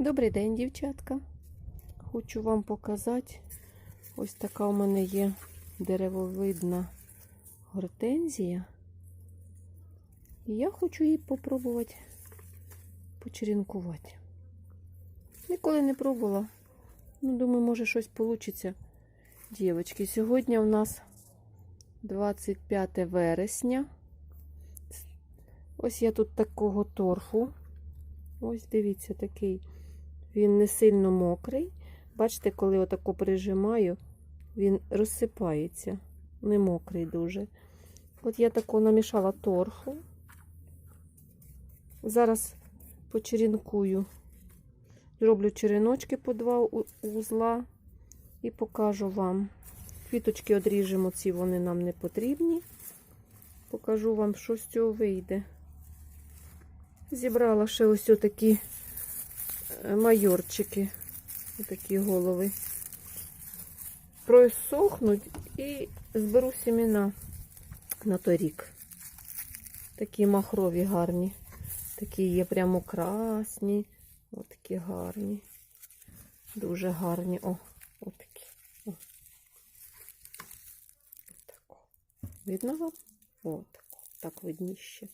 Добрий день, дівчатка. Хочу вам показати. Ось така у мене є деревовидна гортензія. І я хочу її попробувати почерінкувати. Ніколи не пробувала. Ну, думаю, може щось вийде. Дівчатки, сьогодні у нас 25 вересня. Ось я тут такого торфу. Ось дивіться, такий. Він не сильно мокрий. Бачите, коли отако прижимаю, він розсипається. Не мокрий дуже. От я тако намішала торфу. Зараз почерінкую. Зроблю череночки по два узла і покажу вам. Квіточки одріжемо, ці вони нам не потрібні. Покажу вам, що з цього вийде. Зібрала ще ось такі майорчики, такі голови. Просохнуть і зберу сімена на той рік. Такі махрові гарні. Такі є прямо красні. Ось такі гарні. Дуже гарні. О, отакі. О. Отако. Видно вам? О, тако. Так видніще.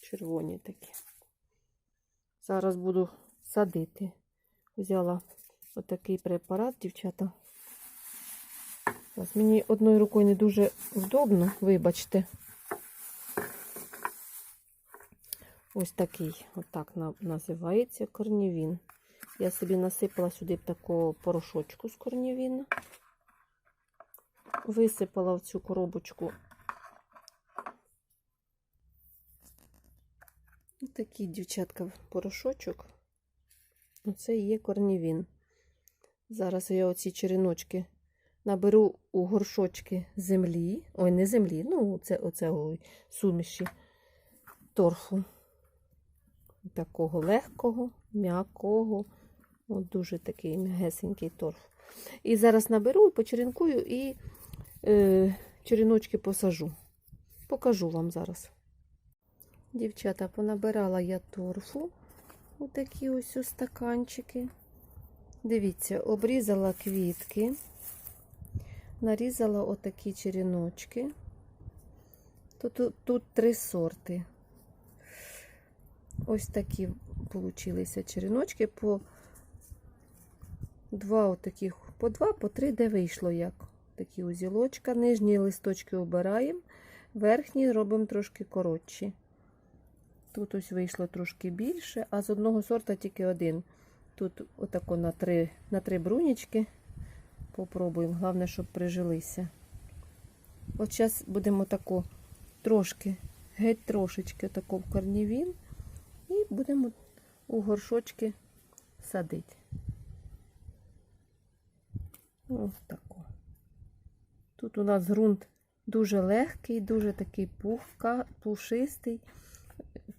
Червоні такі. Зараз буду садити. Взяла отакий препарат, дівчата. Зараз мені одною рукою не дуже вдобно, вибачте. Ось такий, отак називається корнівін. Я собі насипала сюди такого порошочку з корнівіна. Висипала в цю коробочку Ось такий, дівчатка, порошочок. Оце і є корнівін. Зараз я оці череночки наберу у горшочки землі. Ой, не землі, ну, це оце ой, суміші торфу. Такого легкого, м'якого. От дуже такий м'ягесенький торф. І зараз наберу, почеренкую і е, череночки посажу. Покажу вам зараз. Дівчата, понабирала я торфу. Отакі ось у стаканчики. Дивіться, обрізала квітки, нарізала отакі черіночки. Тут, тут три сорти. Ось такі получилися черіночки по два отаких, по два, по три, де вийшло як. Такі узілочка. Нижні листочки обираємо, верхні робимо трошки коротші. Тут ось вийшло трошки більше, а з одного сорта тільки один. Тут отако на три, на три брунічки. Попробуємо. Головне, щоб прижилися. От зараз будемо тако трошки, геть трошечки тако в корнівін. І будемо у горшочки садити. Ось тако. Тут у нас ґрунт дуже легкий, дуже такий пухка, пушистий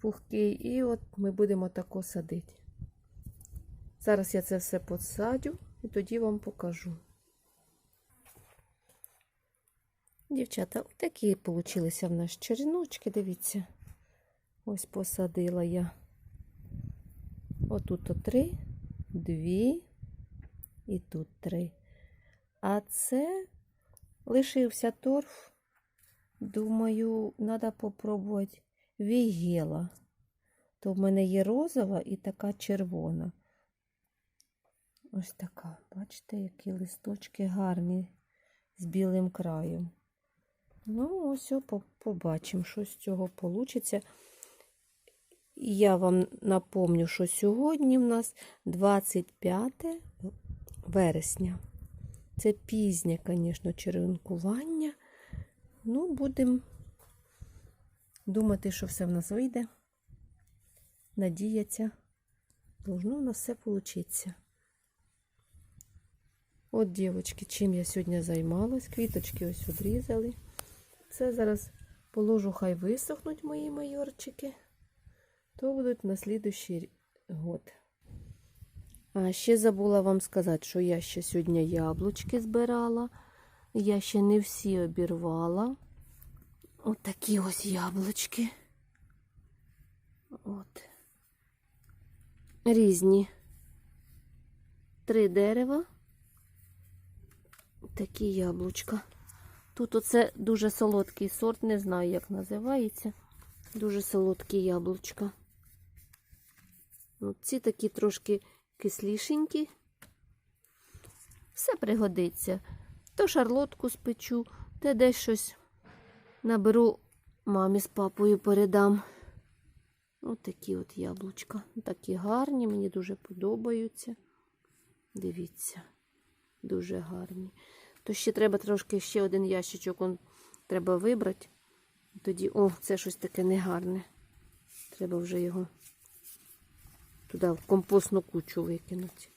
пухкий, і от ми будемо тако садити. Зараз я це все посадю і тоді вам покажу. Дівчата, такі получилися в нас череночки, дивіться. Ось посадила я. Отут от три, дві і тут три. А це лишився торф. Думаю, треба попробувати вігела. То в мене є розова і така червона. Ось така. Бачите, які листочки гарні з білим краєм. Ну, ось побачимо, що з цього вийде. Я вам напомню, що сьогодні в нас 25 вересня. Це пізнє, звісно, черенкування. Ну, будемо думати, що все в нас вийде. Надіятися, должно у нас все получиться. От, дівчатки, чим я сьогодні займалась. Квіточки ось обрізали. Це зараз положу, хай висохнуть мої майорчики. То будуть на слідущий год. А ще забула вам сказати, що я ще сьогодні яблучки збирала. Я ще не всі обірвала. От такі ось яблучки. От. Різні. три дерева. Такі яблучка. Тут оце дуже солодкий сорт, не знаю, як називається. Дуже солодкі яблучка. От ці такі трошки кислішенькі. Все пригодиться. То шарлотку спечу, те десь щось наберу мамі з папою передам. Ось такі от яблучка. Такі гарні, мені дуже подобаються. Дивіться, дуже гарні. То ще треба трошки ще один ящичок он, треба вибрати. Тоді, о, це щось таке негарне. Треба вже його туди в компостну кучу викинути.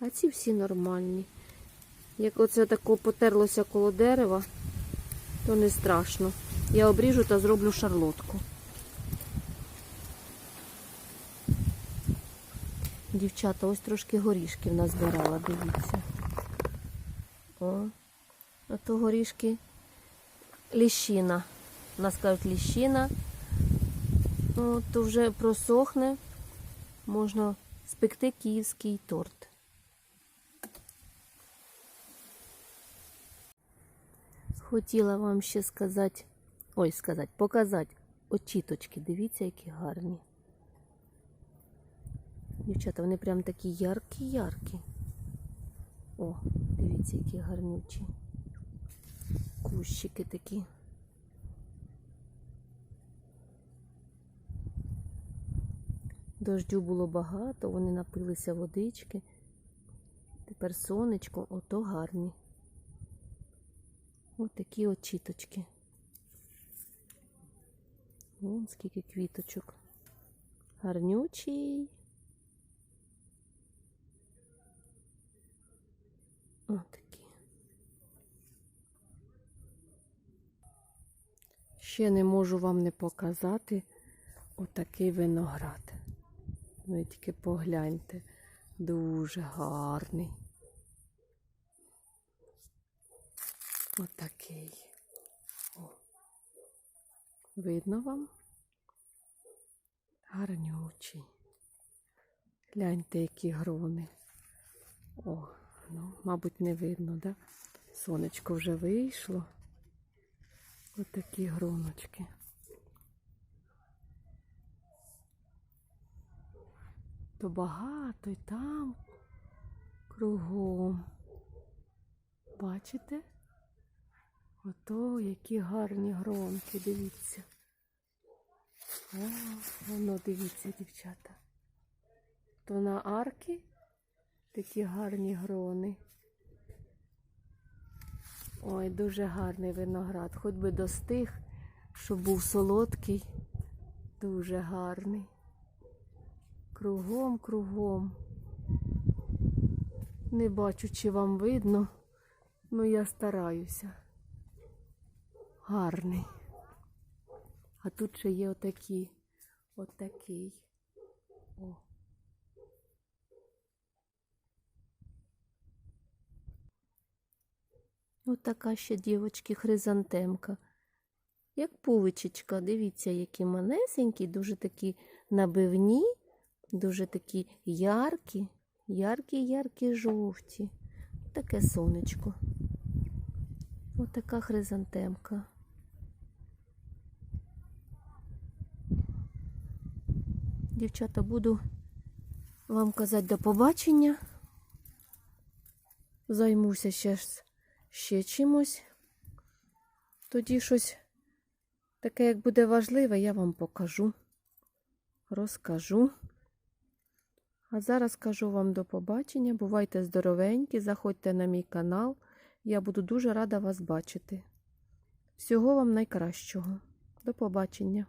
А ці всі нормальні. Як оце тако потерлося коло дерева, то не страшно. Я обріжу та зроблю шарлотку. Дівчата, ось трошки горішків назбирала, дивіться. О, а то горішки ліщина. У нас кажуть ліщина. Ну, то вже просохне, можна спекти київський торт. Хотіла вам ще сказати, ой, сказати, показати очіточки. Дивіться, які гарні. Дівчата, вони прям такі яркі-яркі. О, дивіться, які гарнючі. Кущики такі. Дождю було багато, вони напилися водички. Тепер сонечко, ото гарні. Ось такі очіточки. Вон скільки квіточок. Гарнючий. Ось такі. Ще не можу вам не показати отакий виноград. Ви тільки погляньте, дуже гарний. Отакий. О. Видно вам? Гарнючий. Гляньте, які грони. О, ну, мабуть, не видно, да? Сонечко вже вийшло. Отакі гроночки. То багато і там кругом. Бачите? Ото які гарні гронки, дивіться. О, воно дивіться, дівчата. То на арки такі гарні грони. Ой, дуже гарний виноград. Хоч би достиг, щоб був солодкий, дуже гарний. Кругом, кругом. Не бачу, чи вам видно, ну я стараюся. Гарний. А тут ще є отакі, отакий. О. Отака ще, дівочки, хризантемка. Як пувичечка, дивіться, які манесенькі, дуже такі набивні, дуже такі яркі, яркі-яркі жовті. Таке сонечко. Отака хризантемка. Дівчата, буду вам казати до побачення. Займуся ще, ще чимось. Тоді щось таке, як буде важливе, я вам покажу, розкажу. А зараз кажу вам до побачення. Бувайте здоровенькі, заходьте на мій канал. Я буду дуже рада вас бачити. Всього вам найкращого. До побачення!